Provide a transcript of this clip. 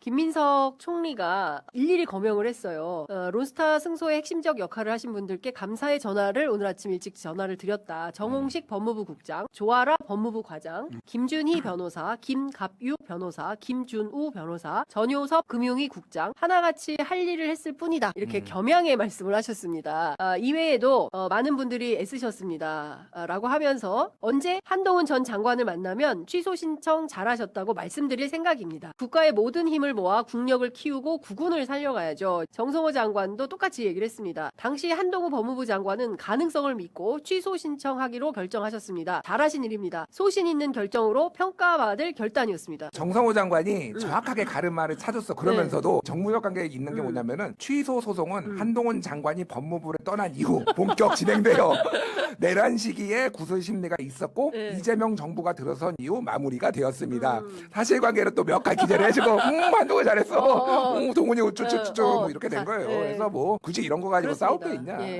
김민석 총리가 일일이 거명을 했어요. 어, 론스타 승소의 핵심적 역할을 하신 분들께 감사의 전화를 오늘 아침 일찍 전화를 드렸다. 정홍식 법무부 국장, 조아라 법무부 과장, 김준희 변호사, 김갑유 변호사, 김준우 변호사, 전효섭 금융위 국장 하나같이 할 일을 했을 뿐이다. 이렇게 겸양의 말씀을 하셨습니다. 아, 이외에도 어, 많은 분들이 애쓰셨습니다. 아, 라고 하면서 언제 한동훈 전 장관을 만나면 취소 신청 잘하셨다고 말씀드릴 생각입니다. 국가의 모든 힘을 모아 국력을 키우고 국군을 살려가야죠. 정성호 장관도 똑같이 얘기를 했습니다. 당시 한동훈 법무부 장관은 가능성을 믿고 취소 신청하기로 결정하셨습니다. 잘하신 일입니다. 소신 있는 결정으로 평가받을 결단이었습니다. 정성호 장관이 정확하게 가르마를 찾았어. 그러면서도 정무적 관계에 있는 게 음. 뭐냐면은 취소 소송은 음. 한동훈 장관이 법무부를 떠난 이후 본격 진행되어 내란 시기에 구설 심리가 있었고 네. 이재명 정부가 들어선 이후 마무리가 되었습니다. 음. 사실관계를 또 몇 가지 기재를 해주고 음 한동훈 잘했어. 어, 어. 음, 동훈이 우쭈쭈쭈쭈 어, 뭐 이렇게 된 자, 거예요. 네. 그래서 뭐 굳이 이런 거 가지고 싸울 게 그렇습니다. 있냐. 예.